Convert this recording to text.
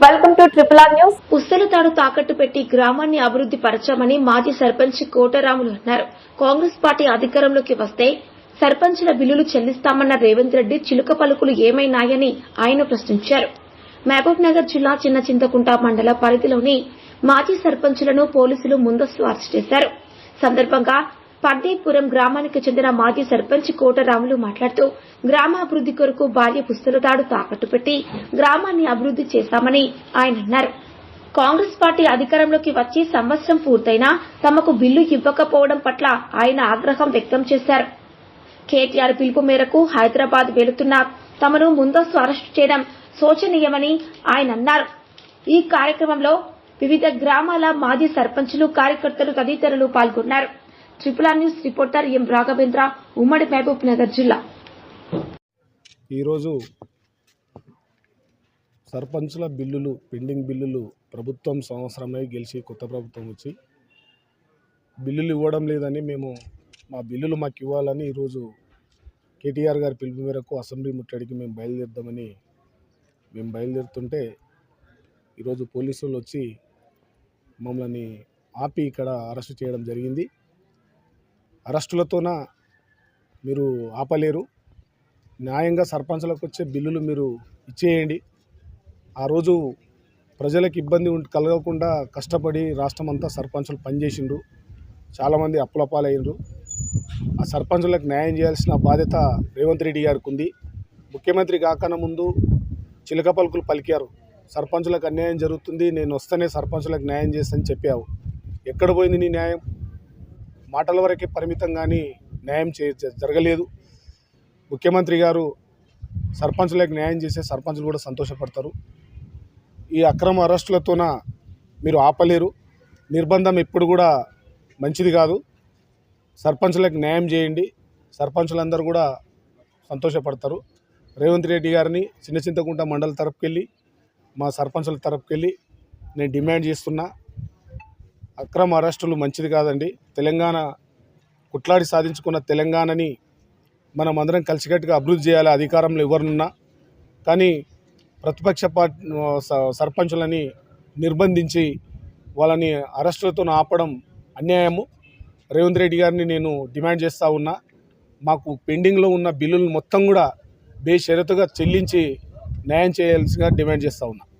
Welcome to triple R news పుస్తలతాడు తాకట్టు పెట్టి గ్రామాన్ని అభివృద్ధి పరచామని మాజీ సర్పంచ్ కోటరాములు అన్నారు. కాంగ్రెస్ పార్టీ అధికారంలోకి వస్తే సర్పంచుల బిల్లులు చెల్లిస్తామన్న రేవంత్ రెడ్డి చిలుక పలుకులు ఏమైనాయని ఆయన ప్రశ్నించారు. మహబూబ్ నగర్ జిల్లా చిన్న చింతకుంట మండల పరిధిలోని మాజీ సర్పంచులను పోలీసులు ముందస్తు అరెస్ట్ చేశారు. సందర్భంగా పర్దేపురం గ్రామానికి చెందిన మాజీ సర్పంచ్ కోటరాములు మాట్లాడుతూ గ్రామాభివృద్ధి కొరకు బాల్య పుస్తలతాడు తాకట్టు పెట్టి గ్రామాన్ని అభివృద్ధి చేశామని ఆయన అన్నారు. కాంగ్రెస్ పార్టీ అధికారంలోకి వచ్చి సంవత్సరం పూర్తయినా తమకు బిల్లు ఇవ్వకపోవడం పట్ల ఆయన ఆగ్రహం వ్యక్తం చేశారు. కేటీఆర్ పిలుపు మేరకు హైదరాబాద్ వెళుతున్న తమను ముందస్తు అరెస్టు చేయడం శోచనీయమని ఆయన అన్నారు. ఈ కార్యక్రమంలో వివిధ గ్రామాల మాజీ సర్పంచులు కార్యకర్తలు తదితరులు పాల్గొన్నారు. Triple R news reporter M Raghavendra ఉమ్మడి మహబూబ్ నగర్ జిల్లా. ఈరోజు సర్పంచుల బిల్లులు పెండింగ్ బిల్లులు ప్రభుత్వం సంవత్సరమై గెలిచి కొత్త ప్రభుత్వం వచ్చి బిల్లులు ఇవ్వడం లేదని మేము మా బిల్లులు మాకు ఇవ్వాలని ఈరోజు కేటీఆర్ గారి పిలుపు మేరకు అసెంబ్లీ ముట్టడికి మేము బయలుదేరుదామని మేము బయలుదేరుతుంటే ఈరోజు పోలీసులు వచ్చి మమ్మల్ని ఆపి ఇక్కడ అరెస్ట్ చేయడం జరిగింది. అరెస్టులతోన మీరు ఆపలేరు? న్యాయంగా సర్పంచ్లకు వచ్చే బిల్లులు మీరు ఇచ్చేయండి. ఆ రోజు ప్రజలకు ఇబ్బంది కలగకుండా కష్టపడి రాష్ట్రం అంతా సర్పంచులు పనిచేసిండ్రు. చాలామంది అప్పులపాలయ్యిండ్రు ఆ సర్పంచులకు న్యాయం చేయాల్సిన బాధ్యత రేవంత్ రెడ్డి గారికి ఉంది. ముఖ్యమంత్రి కాకన ముందు చిలక పలుకులు పలికారు. సర్పంచులకు అన్యాయం జరుగుతుంది నేను వస్తేనే సర్పంచులకు న్యాయం చేస్తానని చెప్పావు. ఎక్కడ పోయింది నీ న్యాయం? మాటల వరకే పరిమితం కానీ న్యాయం చే జరగలేదు. ముఖ్యమంత్రి గారు సర్పంచ్లకు న్యాయం చేసే సర్పంచులు కూడా సంతోషపడతారు. ఈ అక్రమ అరెస్టులతోన మీరు ఆపలేరు. నిర్బంధం ఎప్పుడు కూడా మంచిది కాదు. సర్పంచ్లకు న్యాయం చేయండి. సర్పంచులందరూ కూడా సంతోషపడతారు. రేవంత్ రెడ్డి గారిని చిన్న చింతకుంట మండల తరపుకెళ్ళి మా సర్పంచుల తరపుకెళ్ళి నేను డిమాండ్ చేస్తున్నా. అక్రమ అరెస్టులు మంచిది కాదండి. తెలంగాణ కుట్లాడి సాధించుకున్న తెలంగాణని మనం అందరం కలిసికట్టుగా అభివృద్ధి చేయాలి అధికారంలో ఎవరున్నా. కానీ ప్రతిపక్ష పార్టీ స- సర్పంచులని నిర్బంధించి వాళ్ళని అరెస్టులతో ఆపడం అన్యాయము. రేవంత్ రెడ్డి గారిని నేను డిమాండ్ చేస్తూ ఉన్నా. మాకు పెండింగ్లో ఉన్న బిల్లులు మొత్తం కూడా బేషరతుగా చెల్లించి న్యాయం చేయాల్సిగా డిమాండ్ చేస్తూ ఉన్నా.